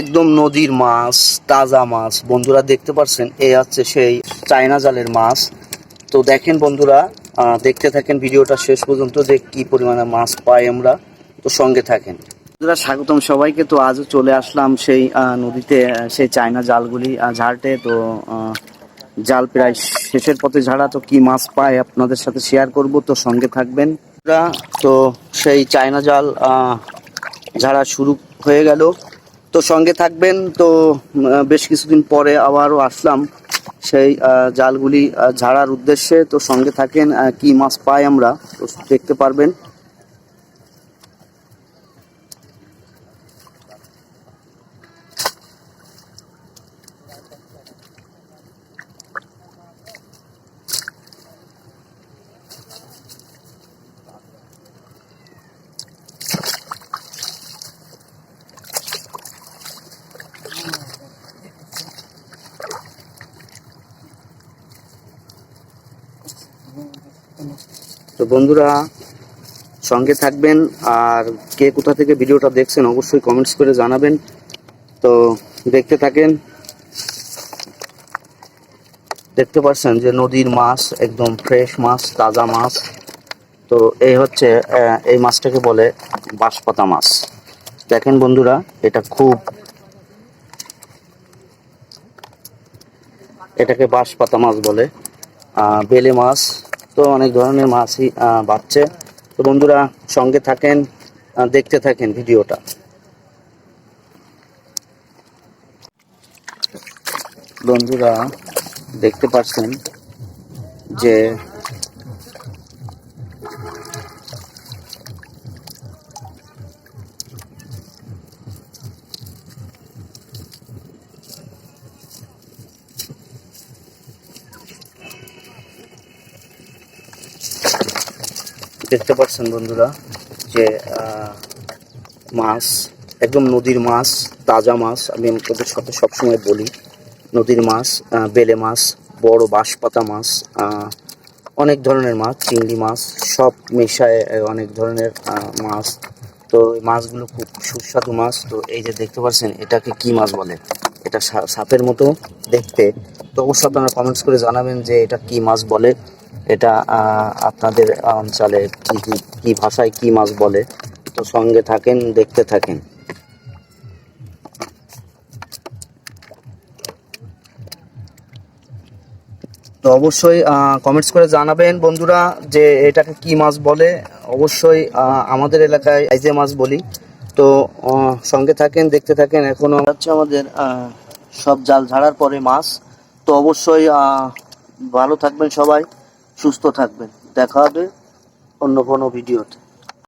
একদম নদীর মাছ, তাজা মাছ। বন্ধুরা দেখতে পাচ্ছেন এই হচ্ছে সেই চায়না জালের মাছ। তো দেখেন বন্ধুরা দেখতে থাকেন ভিডিওটা শেষ পর্যন্ত যে কি পরিমাণে মাছ পাই আমরা। তো সঙ্গে থাকেন। বন্ধুরা, স্বাগতম সবাইকে। তো আজও চলে আসলাম সেই নদীতে সেই চায়না জালগুলি ঝাড়তে। তো জাল প্রায় শেষের পথে ঝাড়া। তো কি মাছ পায় আপনাদের সাথে শেয়ার করব, তো সঙ্গে থাকবেন। তো সেই চায়না জাল ঝাড়া শুরু হয়ে গেল। তো সঙ্গে থাকবেন। তো বেশ কিছুদিন পরে আবারও আসলাম সেই জালগুলি ঝাড়ার উদ্দেশ্যে। তো সঙ্গে থাকেন কি মাছ পাই আমরা, তো দেখতে পারবেন। তো বন্ধুরা, সঙ্গে থাকবেন আর কে কোথা থেকে ভিডিওটা দেখছেন অবশ্যই কমেন্টস করে জানাবেন। তো দেখতে থাকেন, দেখতে পাচ্ছেন যে নদীর মাছ, একদম ফ্রেশ মাছ, তাজা মাছ। তো এই হচ্ছে এই মাছটাকে বলে বাঁশপাতা মাছ। দেখেন বন্ধুরা, এটা খুব এটাকে বাঁশপাতা মাছ বলে। বেলে মাছ, তো অনেক ধরনের মাছই বাড়ছে। তো বন্ধুরা সঙ্গে থাকেন দেখতে থাকেন ভিডিওটা। বন্ধুরা দেখতে পাচ্ছেন যে দেখতে পাচ্ছেন বন্ধুরা যে মাছ, একদম নদীর মাছ, তাজা মাছ, আমি আপনাদের সাথে সবসময় বলি, নদীর মাছ বেলে মাছ, বড় বাঁশপাতা মাছ অনেক ধরনের মাছ, চিংড়ি মাছ, সব মেশায় অনেক ধরনের মাছ। তো এই মাছগুলো খুব সুস্বাদু মাছ। তো এই যে দেখতে পাচ্ছেন, এটাকে কি মাছ বলে? এটা সাপের মতো দেখতে। তো অবশ্যই আপনারা কমেন্টস করে জানাবেন যে এটা কি মাছ বলে। এটা আপনাদের অঞ্চলে কি কি ভাষায় কি মাছ বলে? তো সঙ্গে থাকেন, দেখতে থাকেন। তো অবশ্যই কমেন্টস করে জানাবেন বন্ধুরা যে এটাকে কি মাছ বলে। অবশ্যই আমাদের এলাকায় আইজে মাছ বলি। তো সঙ্গে থাকেন, দেখতে থাকেন। এখনও হচ্ছে আমাদের সব জাল ঝাড়ার পরে মাছ। তো অবশ্যই ভালো থাকবেন সবাই। সুস্থ থাকবেন। দেখা হবে অন্য কোনো ভিডিওতে।